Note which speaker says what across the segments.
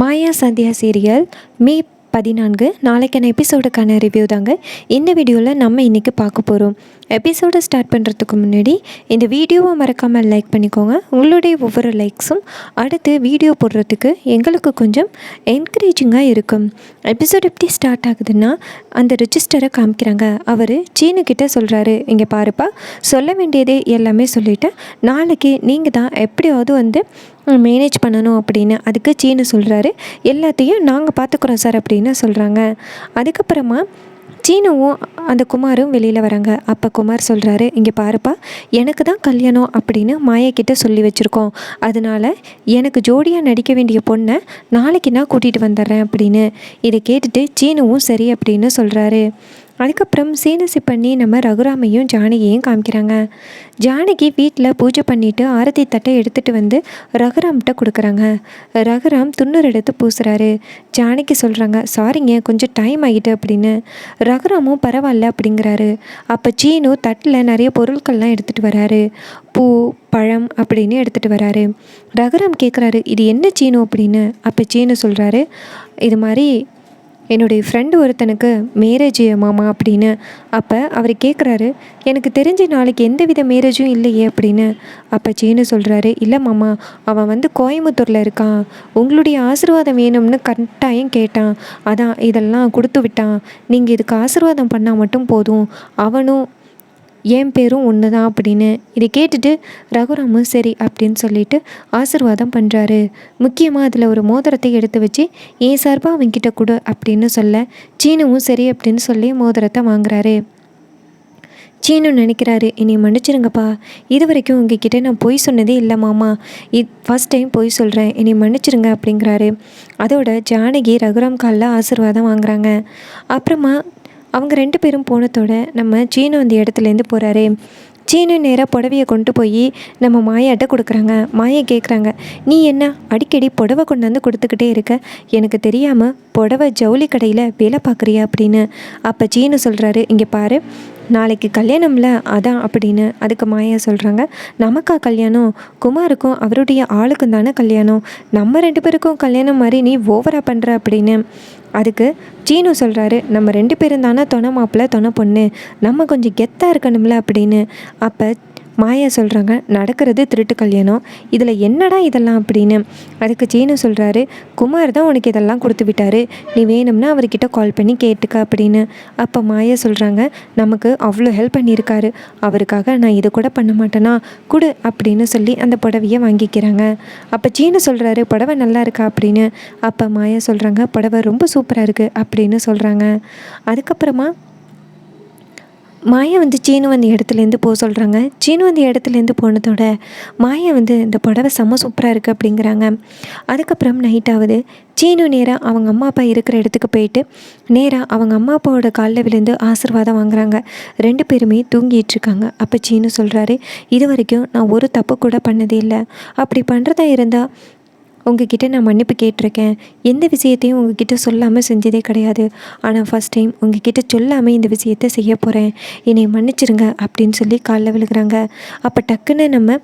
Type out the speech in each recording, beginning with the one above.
Speaker 1: மாயா Sandhya serial மே பதினான்கு. நாளைக்கான எபிசோடுக்கான review தாங்க. இந்த வீடியோவில் நம்ம இன்றைக்கி பார்க்க போகிறோம் எபிசோடை ஸ்டார்ட் பண்ணுறதுக்கு முன்னாடி இந்த வீடியோவை மறக்காமல் லைக் பண்ணிக்கோங்க. உங்களுடைய ஒவ்வொரு லைக்ஸும் அடுத்து வீடியோ போடுறதுக்கு எங்களுக்கு கொஞ்சம் என்கரேஜிங்காக இருக்கும். எபிசோட் எப்படி ஸ்டார்ட் ஆகுதுன்னா அந்த ரிஜிஸ்டரை காமிக்கிறாங்க. அவர் சீனுக்கிட்ட சொல்கிறாரு இங்கே பாருப்பா. சொல்ல வேண்டியதே எல்லாமே சொல்லிவிட்டு நாளைக்கு நீங்கள் தான் எப்படியாவது வந்து மேனேஜ் பண்ணணும் அப்படின்னு அதுக்கு சீனு சொல்கிறாரு எல்லாத்தையும் நாங்கள் பார்த்துக்குறோம் சார் அப்படின்னு சொல்கிறாங்க அதுக்கப்புறமா சீனுவும் அந்த குமாரும் வெளியில் வராங்க. அப்போ குமார் சொல்கிறாரு இங்கே பாருப்பா எனக்கு தான் கல்யாணம் அப்படின்னு மாயக்கிட்ட சொல்லி வச்சுருக்கோம். அதனால் எனக்கு ஜோடியாக நடிக்க வேண்டிய பொண்ணை நாளைக்கு நான் கூட்டிகிட்டு வந்துடுறேன் அப்படின்னு இதை கேட்டுட்டு சீனுவும் சரி அப்படின்னு சொல்கிறாரு அதுக்கப்புறம் சீனசி பண்ணி நம்ம ரகுராமையும் ஜானகியையும் காமிக்கிறாங்க. ஜானகி வீட்டில் பூஜை பண்ணிவிட்டு ஆரத்தி தட்டை எடுத்துகிட்டு வந்து ரகுராம்கிட்ட கொடுக்குறாங்க. ரகுராம் துண்ணூறு எடுத்து பூசுகிறாரு ஜானகி சொல்கிறாங்க சாரிங்க கொஞ்சம் டைம் ஆகிட்டு அப்படின்னு. ரகுராமும் பரவாயில்ல அப்படிங்கிறாரு. அப்போ சீனு தட்டில் நிறைய பொருட்கள்லாம் எடுத்துகிட்டு வராரு. பூ பழம் அப்படின்னு எடுத்துகிட்டு வராரு. ரகுராம் கேட்குறாரு இது என்ன சீனு அப்படின்னு. அப்போ சீனு சொல்கிறாரு இது மாதிரி என்னுடைய ஃப்ரெண்டு ஒருத்தனுக்கு மேரேஜ் மாமா அப்படின்னு. அப்போ அவர் கேட்குறாரு எனக்கு தெரிஞ்ச நாளைக்கு எந்த வித மேரேஜும் இல்லையே அப்படின்னு. அப்போ சீனு சொல்கிறாரு இல்லை மாமா அவன் வந்து கோயம்புத்தூரில் இருக்கான். உங்களுடைய ஆசீர்வாதம் வேணும்னு கட்டாயம் கேட்டான். அதான் இதெல்லாம் கொடுத்து விட்டான். நீங்கள் இதுக்கு ஆசீர்வாதம் பண்ணால் மட்டும் போதும். அவனும் என் பேரும் ஒன்று தான் அப்படின்னு. இதை கேட்டுட்டு ரகுராமும் சரி அப்படின்னு சொல்லிட்டு ஆசிர்வாதம் பண்ணுறாரு முக்கியமாக அதில் ஒரு மோதிரத்தை எடுத்து வச்சு ஏன் சார்பாக அவன்கிட்ட கொடு அப்படின்னு சொல்ல சீனுவும் சரி அப்படின்னு சொல்லி மோதிரத்தை வாங்குறாரு. சீனு நினைக்கிறாரு என்னை மன்னிச்சிருங்கப்பா. இது வரைக்கும் உங்ககிட்ட நான் பொய் சொன்னதே இல்லை மாமா. இது ஃபஸ்ட் டைம் பொய் சொல்கிறேன் என்னை மன்னிச்சிருங்க அப்படிங்கிறாரு. அதோட ஜானகி ரகுராம் காலில் ஆசிர்வாதம் வாங்குறாங்க. அப்புறமா அவங்க ரெண்டு பேரும் போனதோட நம்ம சீனு அந்த இடத்துலேருந்து போகிறாரு சீனு நேராக புடவையை கொண்டு போய் நம்ம மாயாட்ட கொடுக்குறாங்க. மாயை கேட்குறாங்க நீ என்ன அடிக்கடி புடவை கொண்டாந்து கொடுத்துக்கிட்டே இருக்க? எனக்கு தெரியாமல் புடவை ஜவுளி கடையில் வேலை பார்க்குறியா? அப்படின்னு. அப்போ சீனு சொல்கிறாரு இங்கே பாரு நாளைக்கு கல்யாணம்ல? அதான் அப்படின்னு அதுக்கு மாயா சொல்கிறாங்க நமக்கா கல்யாணம்? குமாருக்கும் அவருடைய ஆளுக்கும் தானே கல்யாணம். நம்ம ரெண்டு பேருக்கும் கல்யாணம் மாதிரி நீ ஓவராக பண்ணுற அப்படின்னு. அதுக்கு சீனு சொல்கிறாரு நம்ம ரெண்டு பேரும் தானே தொண மாப்பிள்ள தொண பொண்ணு. நம்ம கொஞ்சம் கெத்தாக இருக்கணும்ல அப்படின்னு. அப்போ மாயா சொல்கிறாங்க நடக்கிறது திருட்டு கல்யாணம். இதில் என்னடா இதெல்லாம் அப்படின்னு. அதுக்கு சீனு சொல்கிறாரு குமார் தான் உனக்கு இதெல்லாம் கொடுத்து விட்டாரு. நீ வேணும்னா அவர்கிட்ட கால் பண்ணி கேட்டுக்க அப்படின்னு. அப்போ மாயா சொல்கிறாங்க நமக்கு அவ்வளோ ஹெல்ப் பண்ணியிருக்காரு. அவருக்காக நான் இது கூட பண்ண மாட்டேனா? கொடு அப்படின்னு சொல்லி அந்த புடவையை வாங்கிக்கிறாங்க. அப்போ சீனு சொல்கிறாரு புடவை நல்லா இருக்கா? அப்படின்னு. அப்போ மாயா சொல்கிறாங்க புடவை ரொம்ப சூப்பராக இருக்குது அப்படின்னு சொல்கிறாங்க அதுக்கப்புறமா மாயா வந்து சீனு வந்த இடத்துலேருந்து போக சொல்கிறாங்க சீனு வந்த இடத்துலேருந்து போனதோட மாயா வந்து இந்த புடவை செம்ம சூப்பராக இருக்குது அப்படிங்கிறாங்க. அதுக்கப்புறம் நைட் ஆகுது. சீனு நேராக அவங்க அம்மா அப்பா இருக்கிற இடத்துக்கு போயிட்டு நேராக அவங்க அம்மா அப்பாவோட காலில் விழுந்து ஆசிர்வாதம் வாங்குறாங்க. ரெண்டு பேருமே தூங்கிட்டு இருக்காங்க. அப்போ சீனு சொல்கிறாரு இது வரைக்கும் நான் ஒரு தப்பு கூட பண்ணதே இல்லை. அப்படி பண்ணுறதா இருந்தால் உங்ககிட்ட நான் மன்னிப்பு கேட்டிருக்கேன். எந்த விஷயத்தையும் உங்ககிட்ட சொல்லாமல் செஞ்சதே கிடையாது. ஆனால் ஃபஸ்ட் டைம் உங்ககிட்ட சொல்லாமல் இந்த விஷயத்த செய்ய போகிறேன் என்னை மன்னிச்சிருங்க அப்படின்னு சொல்லி காலில் விழுகிறாங்க. அப்போ டக்குன்னு நம்ம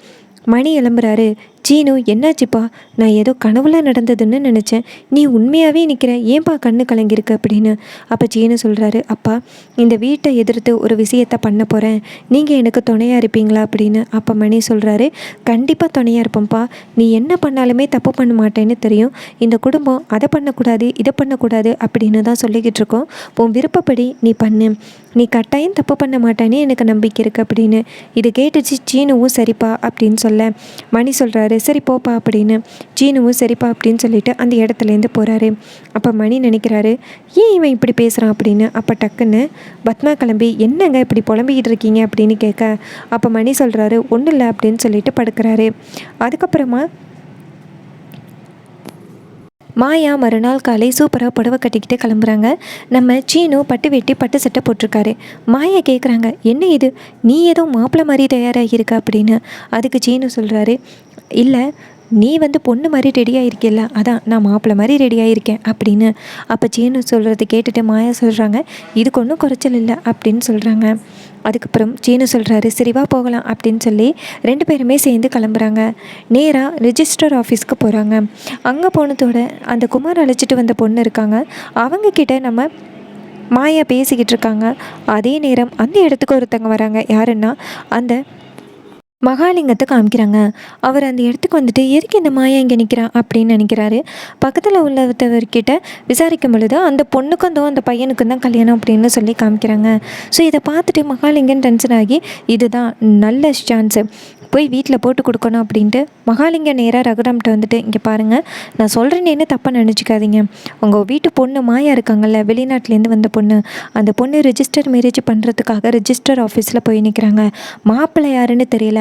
Speaker 1: மணி எழும்புறாரு. சீனு என்னாச்சுப்பா? நான் ஏதோ கனவுல நடந்ததுன்னு நினச்சேன். நீ உண்மையாகவே நிற்கிற ஏன்பா கண்ணு கலங்கியிருக்கு? அப்படின்னு அப்போ சீனு சொல்கிறாரு அப்பா இந்த வீட்டை எதிர்த்து ஒரு விஷயத்த பண்ண போகிறேன் நீங்கள் எனக்கு துணையாக இருப்பீங்களா? அப்படின்னு அப்போ மணி சொல்கிறாரு கண்டிப்பாக துணையாக இருப்போம்ப்பா நீ என்ன பண்ணாலுமே தப்பு பண்ண மாட்டேன்னு தெரியும். இந்த குடும்பம் அதை பண்ணக்கூடாது இதை பண்ணக்கூடாது அப்படின்னு தான் சொல்லிக்கிட்டு இருக்கோம். உன் விருப்பப்படி நீ பண்ணு. நீ கட்டாயம் தப்பு பண்ண மாட்டேன்னு எனக்கு நம்பிக்கை இருக்குது அப்படின்னு இது கேட்டுச்சு சீனுவும் சரிப்பா அப்படின்னு சொல்ல மணி சொல்கிறாரு சரி போப்பா அப்படின்னு ஜீனுவும் சரிப்பா அப்படின்னு சொல்லிட்டு அந்த இடத்துலேருந்து போகிறாரு அப்போ மணி நினைக்கிறாரு ஏன் இவன் இப்படி பேசுகிறான் அப்படின்னு. அப்போ டக்குன்னு பத்மா கிளம்பி என்னங்க இப்படி புலம்பிக்கிட்டு இருக்கீங்க? அப்படின்னு கேட்க அப்போ மணி சொல்கிறாரு ஒன்றும் இல்லை அப்படின்னு சொல்லிட்டு படுக்கிறாரு. அதுக்கப்புறமா மாயா மறுநாள் காலை சூப்பராக புடவை கட்டிக்கிட்டு கிளம்புறாங்க. நம்ம சீனு பட்டு வெட்டி பட்டு சட்டை போட்டிருக்காரு. மாயா கேட்குறாங்க என்ன இது? நீ ஏதோ மாப்பிள்ளை மாதிரி தயாராகியிருக்க அப்படின்னு. அதுக்கு சீனு சொல்கிறாரு இல்லை நீ வந்து பொண்ணு மாதிரி ரெடி ஆகிருக்கில்ல அதான் நான் மாப்பிள்ளை மாதிரி ரெடி ஆகிருக்கேன் அப்படின்னு அப்போ சீனு சொல்கிறத கேட்டுட்டு மாயா சொல்கிறாங்க இதுக்கு ஒன்றும் குறைச்சல் இல்லை அப்படின்னு சொல்கிறாங்க அதுக்கப்புறம் சீனு சொல்கிறாரு சரிவா போகலாம் அப்படின்னு சொல்லி ரெண்டு பேருமே சேர்ந்து கிளம்புறாங்க. நேராக ரிஜிஸ்டர் ஆஃபீஸ்க்கு போகிறாங்க அங்கே போனதோட அந்த குமார் அழைச்சிட்டு வந்த பொண்ணு இருக்காங்க. அவங்கக்கிட்ட நம்ம மாயா பேசிக்கிட்டு இருக்காங்க. அதே நேரம் அந்த இடத்துக்கு ஒருத்தங்க வராங்க. யாருன்னா அந்த மகாலிங்கத்தை காமிக்கிறாங்க. அவர் அந்த இடத்துக்கு வந்துட்டு எதுக்கு இந்த மாயா இங்கே நிற்கிறா அப்படின்னு நினைக்கிறாரு. பக்கத்தில் உள்ளவர்கிட்ட விசாரிக்கும் பொழுது அந்த பொண்ணுக்கும் தான் அந்த பையனுக்கும் தான் கல்யாணம் அப்படின்னு சொல்லி காமிக்கிறாங்க. ஸோ இதை பார்த்துட்டு மகாலிங்கன் டென்ஷன் ஆகி இதுதான் நல்ல சான்ஸு போய் வீட்டில் போட்டு கொடுக்கணும் அப்படின்ட்டு மகாலிங்க நேராக ரகுராம்கிட்ட வந்துட்டு இங்கே பாருங்கள் நான் சொல்கிறேன்னு தப்பாக நினச்சிக்காதீங்க. உங்கள் வீட்டு பொண்ணு மாயா இருக்காங்கல்ல வெளிநாட்டிலேருந்து வந்த பொண்ணு அந்த பொண்ணு ரிஜிஸ்டர் மேரேஜ் பண்ணுறதுக்காக ரிஜிஸ்டர் ஆஃபீஸில் போய் நிற்கிறாங்க மாப்பிள்ளை யாருன்னு தெரியல.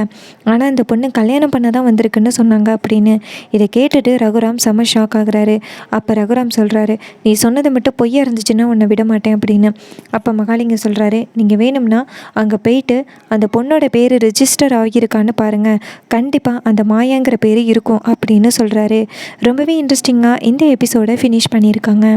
Speaker 1: ஆனால் அந்த பொண்ணு கல்யாணம் பண்ண தான் வந்திருக்குன்னு சொன்னாங்க அப்படின்னு. இதை கேட்டுட்டு ரகுராம் செம ஷாக் ஆகுறாரு. அப்போ ரகுராம் சொல்கிறாரு நீ சொன்னது மட்டும் பொய்யா இருந்துச்சுன்னா உன்னை விட மாட்டேன் அப்படின்னு. அப்போ மகாலிங்க சொல்கிறாரு நீங்கள் வேணும்னா அங்கே போயிட்டு அந்த பொண்ணோட பேர் ரிஜிஸ்டர் ஆகியிருக்கான்னு பாருங்கள் கண்டிப்பாக அந்த மாயாங்கிற பேர் இருக்கும் அப்படின்னு சொல்கிறாரு ரொம்பவே இன்ட்ரெஸ்டிங்காக இந்த எபிசோடை ஃபினிஷ் பண்ணியிருக்காங்க.